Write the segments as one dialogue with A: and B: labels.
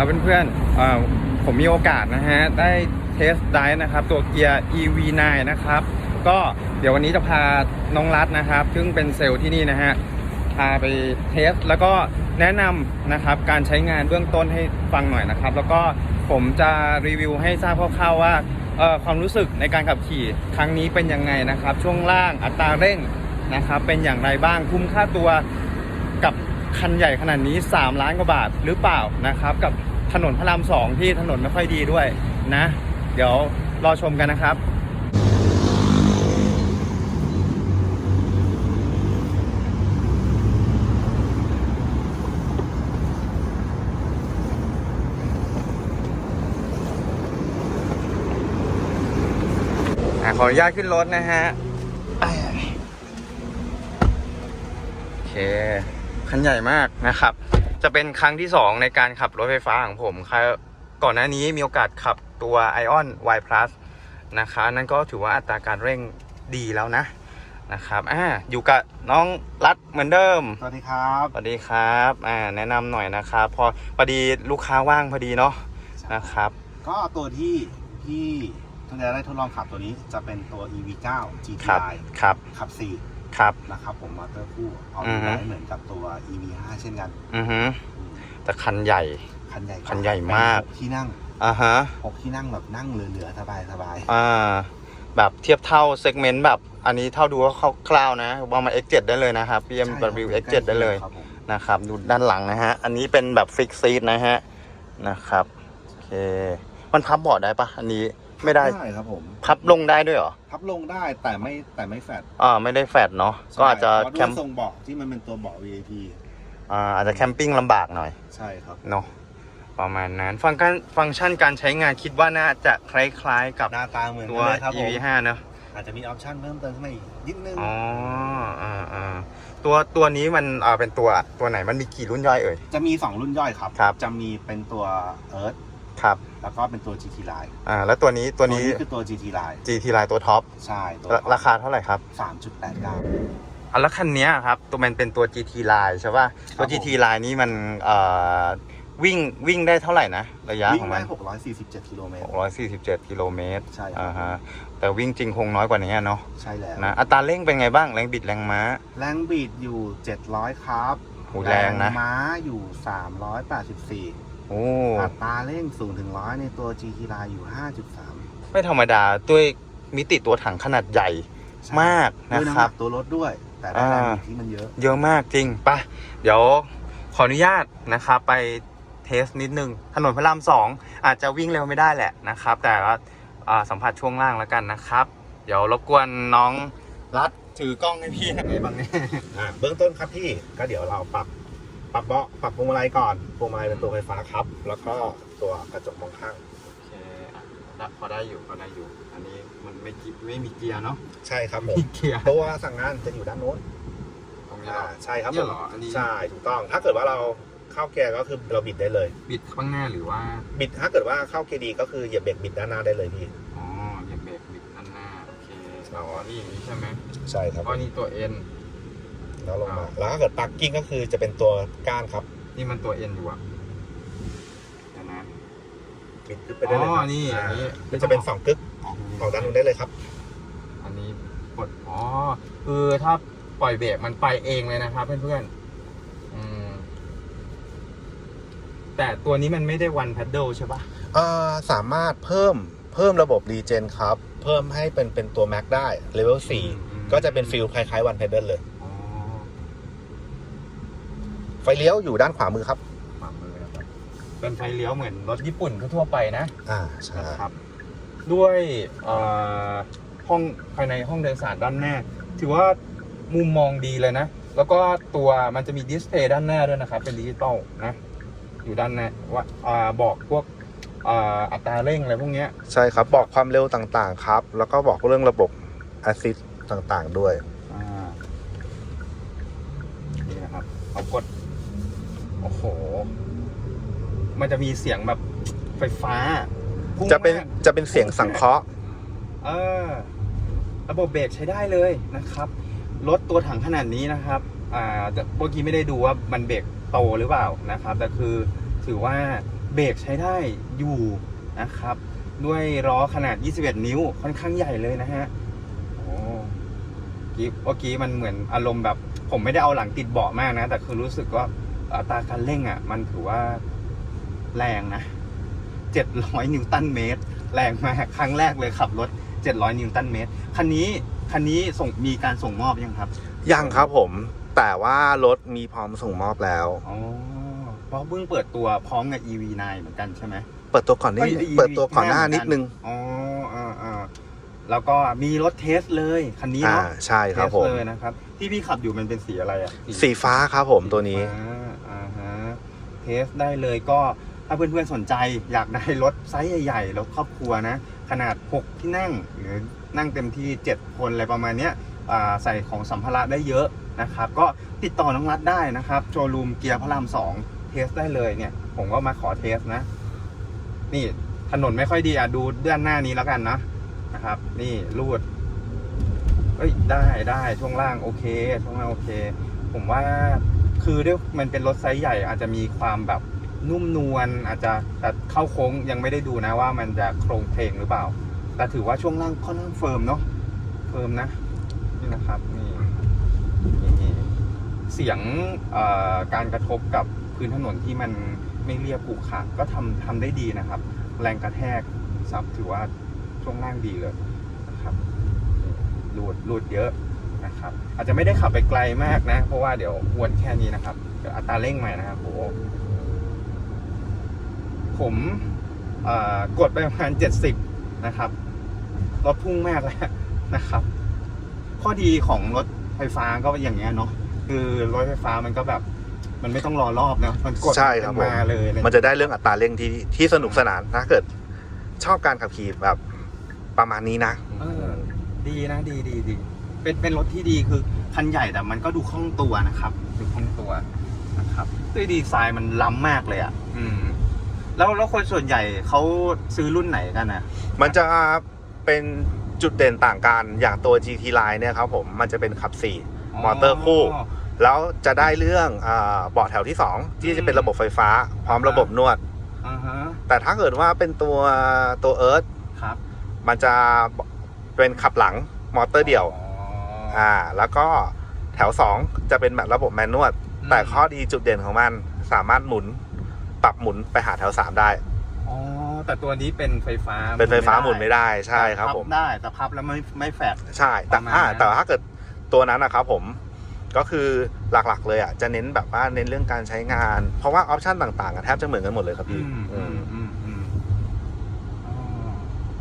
A: ครับเพื่อนๆผมมีโอกาสนะฮะ ได้เทสไดฟ์นะครับ ตัวเกียร์ EV9 นะครับ ก็เดี๋ยววันนี้จะพาน้องรัฐนะครับ ซึ่งเป็นเซลล์ที่นี่นะฮะ พาไปเทส แล้วก็แนะนำนะครับการใช้งานเบื้องต้นให้ฟังหน่อยนะครับ แล้วก็ผมจะรีวิวให้ทราบคร่าวๆว่าความรู้สึกในการขับขี่ครั้งนี้เป็นยังไงนะครับ ช่วงล่างอัตราเร่งนะครับ เป็นอย่างไรบ้างคุ้มค่าตัวกับคันใหญ่ขนาดนี้ 3 ล้านกว่าบาทหรือเปล่านะครับ กับ ถนนพระรามสองที่ถนนไม่ค่อยดีด้วยนะ เดี๋ยวรอชมกันนะครับอขออนุญาตขึ้นรถนะฮะโอเค คันใหญ่มากนะครับ จะเป็นครั้งที่ 2 ในการขับรถไฟฟ้าของผมครับก่อนหน้านี้มีโอกาสขับตัว Ion Y Plus นะคะ นั่นก็ถือว่าอัตราการเร่งดีแล้วนะนะครับอ่าอยู่กับน้องรัดเหมือนเดิม
B: สวัสดีครับ
A: สวัสดีครับอ่าแนะนำหน่อยนะครับ พอพอดีลูกค้าว่างพอดีเนาะนะครับ
B: ก็ตัวที่ที่ทุนจะได้ทดลองขับตัวนี้จะเป็นตัว EV9
A: ครับ
B: GTI
A: ครับ
B: ขับ
A: ครับ
B: 4นะครับผมมอเตอร์คู่เอา
A: อือฮึ
B: ไว้เหมือนกับตัว EV5 เช่นกัน
A: อือฮึ
B: อืม
A: แต่คันใหญ่
B: คันใหญ่กว่า
A: คันใหญ่มาก
B: เป็นหที่นั่ง
A: อ่าฮะ
B: 6ที่นั่งแบบนั่งเหลือๆสบายสบาย
A: อ่า แบบเทียบเท่าเซกเมนต์แบบ อันนี้เท่าดูว่าคร่าวๆนะว่ามา X7 ได้เลยนะครับ BMW X7 ได้เลย
B: ครับผม
A: นะครับ ดูด้านหลังนะฮะ อันนี้เป็นแบบฟิกซีดนะฮะ นะครับ โอเค มันพับเบาะได้ปะอันนี้ ไม่ได้
B: ได้ครับผม
A: พับลงได้ด้วยเหรอ
B: พับลงได้แต่ไม่แต่ไม่แฟด
A: อ่า ไม่ได้แฟดเนาะ ก็อาจจะ
B: ใช่เพรา
A: แค
B: ด้วย
A: มป์
B: ทรงเบาะที่มันเป็นตัวเบาะ VIP
A: อ่าอาจจะแคมปิ้งลำบากหน่อย
B: ใช่ครับ
A: เนาะ ประมาณนั้น ฟังก์ชันฟังก์ชันการใช้งานคิดว่าน่าจะคล้ายๆกับ
B: หน้าตาเหมือน
A: ตั
B: กั
A: ว
B: นเลย ครับผม
A: EV5 เนอะ
B: อาจจะมีออปชั่นเพิ่มเติมขึ้นมาอีกนิดนึง
A: อ๋ออ่าอ่าตัวตัวนี้มันอ่าเป็นตัวตัวไหนมันมีกี่รุ่นย่อยเอ่ย
B: จะมี 2 รุ่นย่อยครับ
A: ครับ
B: จะมีเป็นตัว Earth
A: ครับ
B: แล้วก็เป็นตัว GT Line
A: อ่าแล้วตัวนี้ตัวนี้
B: คือตัว GT Line
A: GT Line ตัวท็อป
B: ใช่ตัว
A: ราราคาเท่าไหร่ครับ
B: 3.89
A: อะแล้วคันเนี้ยครับตัวมันเป็นตัว GT Line ใช่ป่ะตัว
B: ผม
A: GT Line นี่มันเอ่อวิ่งวิ่งได้เท่าไหร่นะระยะ
B: วิ่
A: ของง
B: ได้
A: มัน
B: 647กิโลเมตร
A: 647กิโลเมตร
B: ใช่ครับ
A: อ่าฮะแต่วิ่งจริงคงน้อยกว่านี้เนาะ
B: ใช่แล้ว
A: นะอัตราเร่งเป็นไงบ้างแรงบิดแรงม้า
B: แรงบีดอยู่ 700 ครับ
A: โหแรงนะ
B: ม้าอยู่ 384
A: โอ้
B: อัตราเร่ง0ถึง100ในตัว GT Line อยู่ 5.3
A: ไม่ธรรมดาด้วยมิติตัวถังขนาดใหญ่
B: ใช่
A: มาก
B: ด้วย
A: นะ
B: น้ำ
A: ค
B: ห
A: รั
B: นั
A: บ
B: กตัวรถด้วย แต่ได้แรง
A: อ่า
B: บิดที่มันเยอะ
A: เยอะมากจริงปะเดี๋ยวขออนุญาตนะครับไปเทสนิดนึง ถนนพระรามสองอาจจะวิ่งเร็วไม่ได้แหละนะครับ แต่ว่าอ่าสัมผัสช่วงล่างแล้วกันนะครับ เดี๋ยวรบกวนน้องรัดถือกล้องให้พี่หน่อยบ้างเนี่ย
B: อ่าเบื้องต้นครับพี่ก็เดี๋ยวเราปรับ ปรับเบาะปรับพวงมาลัยก่อนพวงมาลัยเป็นตัวไฟฟ้าครับ แล้วก็ตัวกระจกมองข้าง
A: โอเคอะพอได้อยู่พอได้อยู่ อันนี้มันไม่กิไม่มีเกียร์เนาะ
B: ใช่ครับผม
A: มีเกียร์
B: เพราะว่าสั่งงานจะอยู่ด้านโน้น
A: ตรงนี้เหรอ
B: อ่าใช่ครับ
A: เนี่
B: ผ
A: ย
B: ม
A: เหรออันนี้
B: ใช่ถูกต้อง ถ้าเกิดว่าเราเข้าเกียร์ก็คือเราบิดได้เลย
A: บิดข้างหน้าหรือว่า
B: บิดถ้าเกิดว่าเข้าเกียร์ดีก็คือเหยียบเบรกบิดด้านหน้าได้เลยพี่
A: อ๋อเหยียบเบรกบิดด้านหน้า โอเคอ๋อนี่อย่างนี้ใช่ไหม
B: ใช่ครับ
A: ก็นี่ตัว N
B: แล้วลงมา
A: อ่า
B: แล้วถ้าเกิดปักกิ้งก็คือจะเป็นตัวก้านครับ
A: นี่มันตัว N อยู่อะเดี๋ยวนะ
B: บิดขึ้นไปได้เลยค
A: อ๋
B: รั
A: อนี่อย่างนี้
B: มันจะเป็นสองกึกออกด้านนู้นได้เลยครับ
A: อันนี้กดอ๋อคือถ้าปล่อยเบรกมันไปเองเลยนะครับเพื่อนๆอืมแต่ตัวนี้มันไม่ได้วัน p พด d ด e ใช่ปะ
B: เอ่อสามารถเพิ่มเพิ่มระบบรีเจนครับ เพิ่มให้เป็นเป็นตัวแม็กได้เลเวล
A: อืม
B: 4ก็จะเป็นฟิลคล้ายๆวันเพดเดิลเลย
A: อ๋อ
B: ไฟเลี้ยวอยู่ด้านขวามือครับ
A: ขวามือนะครับเป็นไฟเลี้ยวเหมือนรถญี่ปุ่นทั่วๆไปนะ
B: อ่าใช่
A: นะครับ ด้วยเอ่อห้องภายในห้องโดยสารด้านหน้า ถือว่ามุมมองดีเลยนะ แล้วก็ตัวมันจะมีดิสเพย์ด้านหน้าด้วยนะครับ เป็นดิจิตอลนะ อยู่ด้านหน้าว่าอ่าบอกพวกอ่าอัตราเร่งอะไรพวกเนี้ย
B: ใช่ครับ บอกความเร็วต่างๆครับ แล้วก็บอกเรื่องระบบแอสซิสต่างๆด้วย
A: อ่า นี่นะครับ เอากด โอ้โห มันจะมีเสียงแบบไฟฟ้าพุ่ง
B: จะเป็น
A: มาก
B: จะเป็นเสียงสังเคราะห์
A: เออ ระบบเบรกใช้ได้เลยนะครับ รถตัวถังขนาดนี้นะครับ อ่าแต่เมื่อกี้ไม่ได้ดูว่ามันเบรกโตหรือเปล่านะครับ แต่คือถือว่าเบรกใช้ได้อยู่นะครับ ด้วยล้อขนาด 21 นิ้วค่อนข้างใหญ่เลยนะฮะ โอ้กี้เมื่อกี้มันเหมือนอารมณ์แบบ ผมไม่ได้เอาหลังติดเบาะมากนะ แต่คือรู้สึกว่า อัตราการเร่งอะ มันถือว่าแรงนะ700นิวตันเมตร แรงมากครั้งแรกเลยขับรถ700นิวตันเมตรคันนี้คันนี้ส่งมีการส่งมอบยังครับ
B: ยังครับผม แต่ว่ารถมีพร้อมส่งมอบแล้ว
A: อ๋อเพราะเพิ่งเปิดตัวพร้อมกับ EV9 เหมือนกันใช่ไหม
B: เปิดตัวก่อนนี่
A: อ้ย
B: เปิดตัวก่อนหน้านิดนึง
A: อ๋ออ่าอ่าแล้วก็มีรถเทสเลยคันนี้
B: อ่า
A: เนาะ
B: ใช่ครับ
A: เทส
B: ผม
A: เลยนะครับ ที่พี่ขับอยู่มันเป็นสีอะไรอะ
B: สีฟ้าครับผมตัวนี้
A: ฟ้าอ่าฮะ เทสได้เลยก็ถ้าเพื่อนๆสนใจอยากได้รถไซส์ใหญ่ๆรถครอบครัวนะ ขนาด 6 ที่นั่งหรือนั่งเต็มที่ 7 คนอะไรประมาณนี้ใส่ของสัมภาระได้เยอะนะครับ ก็ติดต่อน้องรัดได้นะครับ โชว์รูมเกียร์พระรามสองเทสได้เลยเนี่ย ผมก็มาขอเทสนะ นี่ถนนไม่ค่อยดีอะดูด้านหน้านี้แล้วกันนะนะครับ นี่รูดเอ้ยได้ได้ช่วงล่างโอเค ช่วงล่างโอเค ผมว่า คือด้วยมันเป็นรถไซส์ใหญ่อาจจะมีความแบบนุ่มนวลอาจจะแต่เข้าโค้งยังไม่ได้ดูนะว่ามันจะโครงเพลงหรือเปล่า แต่ถือว่าช่วงล่างค่อนข้างเฟิร์มเนาะเฟิร์มนะนี่นะครับนี่นี่เสียงการกระทบกับพื้นถนนที่มันไม่เรียบขรุขระก็ทำทำได้ดีนะครับ แรงกระแทกซับถือว่าช่วงล่างดีเลยนะครับหลุดหลุดเยอะ นะครับอาจจะไม่ได้ขับไปไกลมากนะ เพราะว่าเดี๋ยววนแค่นี้นะครับเดี๋ยวอัตราเร่งใหม่นะครับโอ้โหผมเอ่อกดไปประมาณเจ็ดสิบนะครับรถพุ่งมากแล้วนะครับ ข้อดีของรถไฟฟ้าก็อย่างเงี้ยเนาะคือรถไฟฟ้ามันก็แบบมันไม่ต้องรอรอบเนาะมันกด
B: ใช่ครับผม
A: มาเลยอไร
B: มันจะได้เรื่องอัตราเร่งที่ที่สนุกสนานถ้าเกิด ชอบการขับขี่แบบประมาณนี้นะ
A: เออดีนะดีดีดี เป็นเป็นรถที่ดีคือคันใหญ่แต่มันก็ดูคล่องตัวนะครับดูคล่องตัวนะครับด้วยดีไซน์มันล้ำมากเลยอะอืม แล้วแล้วคนส่วนใหญ่เขาซื้อรุ่นไหนกันนะ
B: มันจะเป็นจุดเด่นต่างกันอย่างตัว GT Line เนี่ยครับผมมันจะเป็นขับ4มอเตอร์คู่ แล้วจะได้เรื่องอาเบาะแถวที่ 2 ที่จะเป็นระบบไฟฟ้า พร้อมระบบนวด
A: อ่าฮะ
B: แต่ถ้าเกิดว่าเป็นตัวตัวเอิร์ธ
A: ครับ
B: มันจะเป็นขับหลังมอเตอร์เดี่ยว
A: อ๋อ
B: อ่า แล้วก็แถว 2 จะเป็นแบบระบบแมนนวล
A: อืม
B: แต่ข้อดีจุดเด่นของมันสามารถหมุนปรับหมุนไปหาแถว 3 ได้
A: อ๋อ แต่ตัวนี้เป็นไฟฟ้า
B: เป็นไฟฟ้าหมุนไม่ได้ใช่ครับ
A: พั
B: ผม
A: ได้แต่พับแล้วไม่ไม่แฟด
B: ใช่แต่
A: ประมาณ
B: อ่า
A: นั้น
B: แต่ถ้าเกิดตัวนั้นนะครับผมก็คือหลักๆ เลยอะจะเน้นแบบว่าเน้นเรื่องการใช้งาน เพราะว่าออปชันต่างๆอะแทบจะเหมือนกันหมดเลยครับ
A: อื
B: พี่
A: ม
B: อื
A: อื
B: ม
A: มอืมอืมอ๋อ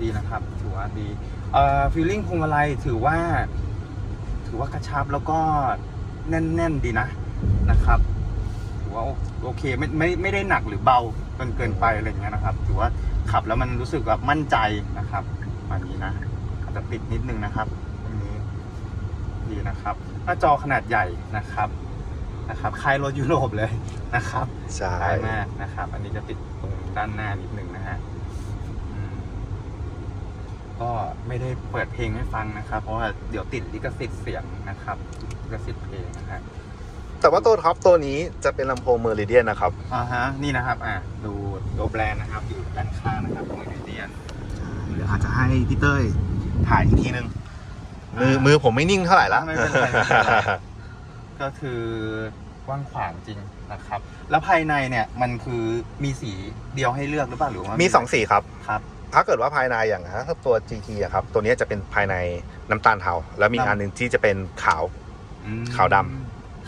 A: ดีนะครับถือว่าดีเอ่อฟีลลิ่งพวงมาลัยถือว่า ถือว่ากระชับแล้วก็แน่นๆดีนะนะครับ ถือว่าโอโอเคไม่ไม่ไม่ได้หนักหรือเบาจนเกินไปอะไรอย่างเงี้ยนะครับ ถือว่าขับแล้วมันรู้สึกแบบมั่นใจนะครับอันนี้นะอาจจะติดนิดนึงนะครับตรงนี้ดีนะครับหน้าจอขนาดใหญ่นะครับนะครับคล้ายรถยุโรปเลยนะครับ
B: ใช่
A: คล้ายมากนะครับ อันนี้จะติดตรงด้านหน้านิดนึงนะฮะอืม ก็ไม่ได้เปิดเพลงให้ฟังนะครับ เพราะว่าเดี๋ยวติดลิขสิทธิ์เสียงนะครับลิขสิทธิ์เพลงนะฮะ
B: แต่ว่าตัวท็อปตัวนี้จะเป็นลำโพงเมอริเดียนนะครับ
A: อ่าฮะนี่นะครับอะดูตัวแบรนด์นะครับอยู่ด้านข้างนะครับของเดียน
B: เดี๋ยวอาจจะให้พี่เต้ยถ่ายอีกทีนึงมือมือผมไม่นิ่งเท่าไหร่ละ
A: ไม่เป็นไรไม่เป็นไรก็คือกว้างขวางจริงนะครับ แล้วภายในเนี่ยมันคือมีสีเดียวให้เลือกหรือเปล่าหรือว่า
B: มี
A: มี
B: สองสีครับ
A: ครับ
B: ถ้าเกิดว่าภายในอย่างถ้าตัว GT อะครับ ตัวนี้จะเป็นภายในน้ำตาลเทา แล้วมี
A: ดำ
B: อันหนึ่งที่จะเป็นขาว
A: อืม
B: ขาวด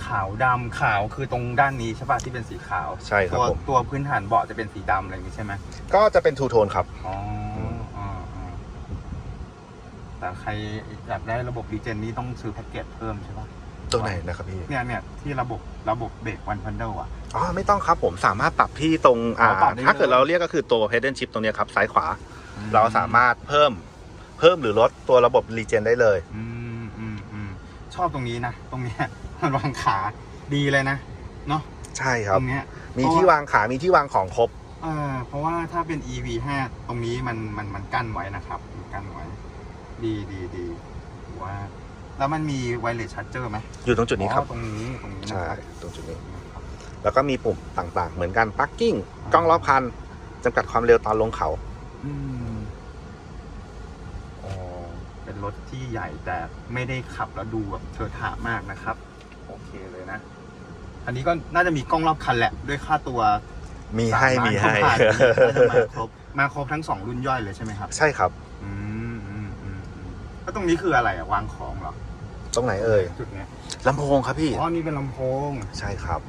A: ขาวดำขาวคือตรงด้านนี้ใช่ป่ะที่เป็นสีขาว
B: ใช่ครับ
A: ตัว
B: ผม
A: ตัวพื้นฐานเบาะจะเป็นสีดำอะไรอย่างนี้ใช่ไหม
B: ก็จะเป็นทูโทนครับ
A: อ๋ออ๋ออ๋อแต่ใครอยากได้ระบบดีเจนนี้ต้องซื้อแพ็กเกจเพิ่มใช่ป่ะ
B: ตัวไหนนะครับพี่
A: เนี่ยเนี่ยที่ระบบระบบเบรกวันพันเดลอะ
B: อ๋อ ไม่ต้องครับผมสามารถปรับที่ตรงอ่า
A: อ๋อปรับได้เลย
B: ถ้าเกิดเราเรียกก็คือตัว Hidden Chip ตรงเนี้ยครับ ซ้ายขวา เราสามารถเพิ่มเพิ่มหรือลดตัวระบบรีเจนได้เลย
A: อืมอืมอืมชอบตรงนี้นะ ตรงเนี้ย มันวางขาดีเลยนะ เนาะ
B: ใช่ครั
A: ต
B: บ
A: รงเนี้ย
B: มีที่วางขา มีที่วางของครบ
A: เออเพราะว่าถ้าเป็น EV 5ตรงนี้มันมันมันกั้นไว้นะครับมันกั้นไว้ ดีดีดีถือว่า แล้วมันมีไวเลสชาร์เจอร์ไหม
B: อยู่ตรงจุดนี้ครับ
A: อ๋อตรงนี้ตรงนี้นะ
B: ใช่
A: ครับ
B: ตรงจุดนี้ แล้วก็มีปุ่มต่างๆ เหมือนกัน parking กล้องรอบคันจำกัดความเร็วตอนลงเขา
A: อืมอ๋อเป็นรถที่ใหญ่แต่ไม่ได้ขับแล้วดูแบบเทอะทะมากนะครับ โอเคเลยนะ อันนี้ก็น่าจะมีกล้องรอบคันแหละ ด้วยค่าตัว
B: มีให้
A: สาล้าน
B: มีให้
A: ผ่านๆน่าจะมาครบ มาครบทั้งสองรุ่นย่อยเลยใช่ไหมครับ
B: ใช่ครับ
A: อืมอืมอืมอืมแล้วตรงนี้คืออะไรอะวางของเหรอ
B: ตรงไหนเอ่ย
A: จุดเนี้ย
B: ลำโพงครับพี่
A: อ๋อนี่เป็นลำโพง
B: ใช่ครับ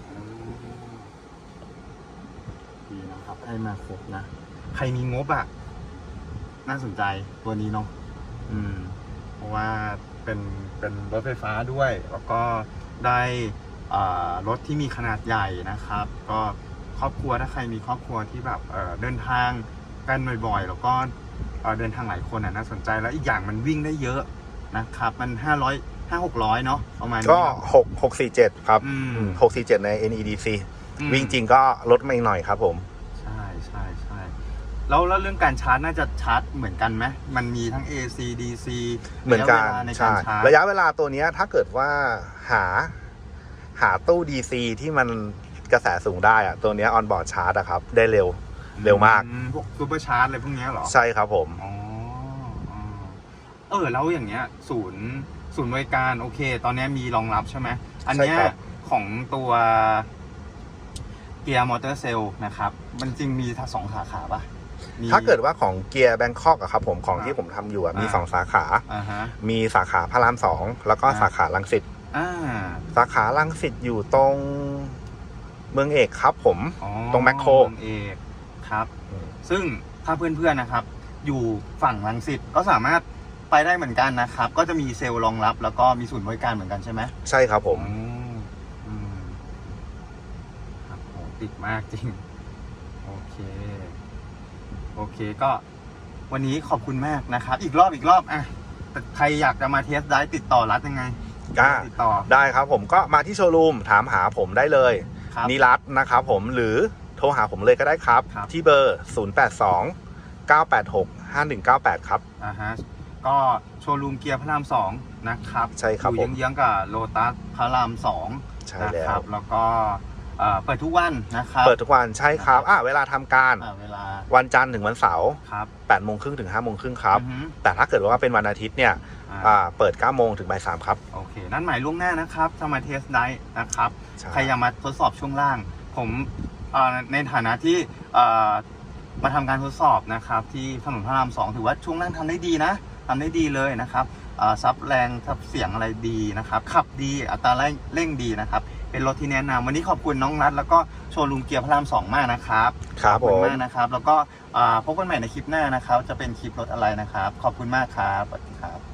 A: ดีนะครับให้มาครบนะ ใครมีงบอะน่าสนใจตัวนี้เนาะอืม เพราะว่าเป็นเป็นรถไฟฟ้าด้วย แล้วก็ได้อ่ารถที่มีขนาดใหญ่นะครับ ก็ครอบครัวถ้าใครมีครอบครัวที่แบบเอ่อเดินทางกันบ่อยๆ แล้วก็เอ่อเดินทางหลายคนอะน่าสนใจแล้วอีกอย่างมันวิ่งได้เยอะนะครับ มัน 500 5 600เนาะประมาณนี้
B: ก็
A: ครับ
B: หกหกสี่เจ็ดครับ
A: อืม
B: หกสี่เจ็ดใน NEDC
A: อืม
B: วิ่งจริงก็ลดมาอีกหน่อยครับผม
A: ใช่ใช่ใช่แล้วแล้วเรื่องการชาร์จน่าจะชาร์จเหมือนกันไหมมันมีทั้ง AC DC
B: เหมือนกัน
A: ระยะเวลาในกา
B: ใช่
A: รชาร์จ
B: ระยะเวลาตัวเนี้ยถ้าเกิดว่าหาหาตู้ DC ที่มันกระแสสูงได้อะตัวเนี้ออนบอร์ดชาร์จอะครับ ได้เร็ว เร็วมาก
A: อืพวกซูเปอร์ชาร์จอะไรพวกเนี้ยเหรอ
B: ใช่ครับผม
A: อ๋ออ๋อเออแล้วอย่างเงี้ย ศูนย์ ศูนย์บริการโอเค ตอนเนี้ยมีรองรับใช่ไหมอันเนี้ย
B: ใช่ครับ
A: ของตัวเกียร์มอเตอร์เซลนะครับ มันจริงมีทั้งสองสาขาปะมี
B: ถ้าเกิดว่าของเกียร์แบงคอกอะครับผมของ
A: อ่า
B: ที่ผมทำอยู่อะมี
A: อ่า
B: สองสาขา
A: อ่าฮะ
B: มีสาขาพระรามสองแล้วก็
A: อ่า
B: สาขาลังสิต
A: อ่า
B: สาขาลังสิตอยู่ตรงเมืองเอกครับผม
A: อ๋อ
B: ตรงแมคโคร
A: เมืองเอกครับ
B: อืม
A: ซึ่งถ้าเพื่อนๆนะครับ อยู่ฝั่งลังสิตก็สามารถ ไปได้เหมือนกันนะครับ ก็จะมีเซลล์รองรับ แล้วก็มีศูนย์บริการเหมือนกันใช่ไหม
B: ใช่ครับผม
A: อืมอืมครับโหติดมากจริง โอเค โอเคก็ วันนี้ขอบคุณมากนะครับ อีกรอบอีกรอบอะแต่ใครอยากจะมาเทสได้ติดต่อรัดยังไง
B: อ่า
A: ติดต่อ
B: ได้ครับผมก็มาที่โชว์รูมถามหาผมได้เลย
A: ครับ
B: นิรัตน์นะครับผมหรือโทรหาผมเลยก็ได้ครับ
A: ครับ
B: ที่เบอร์ 082 986 5198 ครับ
A: อ่าฮะ ก็โชว์รูมเกียร์พระรามสองนะครับ
B: ใช่ครับ
A: อยู่
B: ผม
A: เยื้องๆกับโลตัสพระรามสอง
B: ใช่
A: นะ
B: แล้
A: ครั
B: ว
A: บแล้วก็เอ่อเปิดทุกวันนะครับ
B: เปิดทุกวันใช่ครับอ่าเวลาทำการ
A: อ่าเวลา
B: วันจันทร์ถึงวันเสาร์
A: ครับ
B: 8โมงครึ่งถึง5โมงครึ่งครับ
A: อือฮึ
B: แต่ถ้าเกิดว่าเป็นวันอาทิตย์เนี่ย
A: อ่า
B: อ่าเปิด9โมงถึงบ่าย3ครับ
A: โอเค นั่นหมายล่วงหน้านะครับถ้ามาเทสได้นะครับ
B: ใช่
A: ใครอยากมาทดสอบช่วงล่าง ผมเอ่อในฐานะที่เอ่อมาทำการทดสอบนะครับ ที่ถนนพระรามสองถือว่าช่วงล่างทำได้ดีนะ ทำได้ดีเลยนะครับเอ่อซับแรงซับเสียงอะไรดีนะครับ ขับดีอัตราเร่งเร่งดีนะครับ เป็นรถที่แนะนำวันนี้ขอบคุณน้องรัฐแล้วก็โชว์รูมเกียร์พระรามสองมากนะครับ
B: ครับ
A: ขอบคุณ
B: ผม
A: มากนะครับ แล้วก็อ่าพบกันใหม่ในคลิปหน้านะครับ จะเป็นคลิปรถอะไรนะครับ ขอบคุณมากครับสวัสดีครับ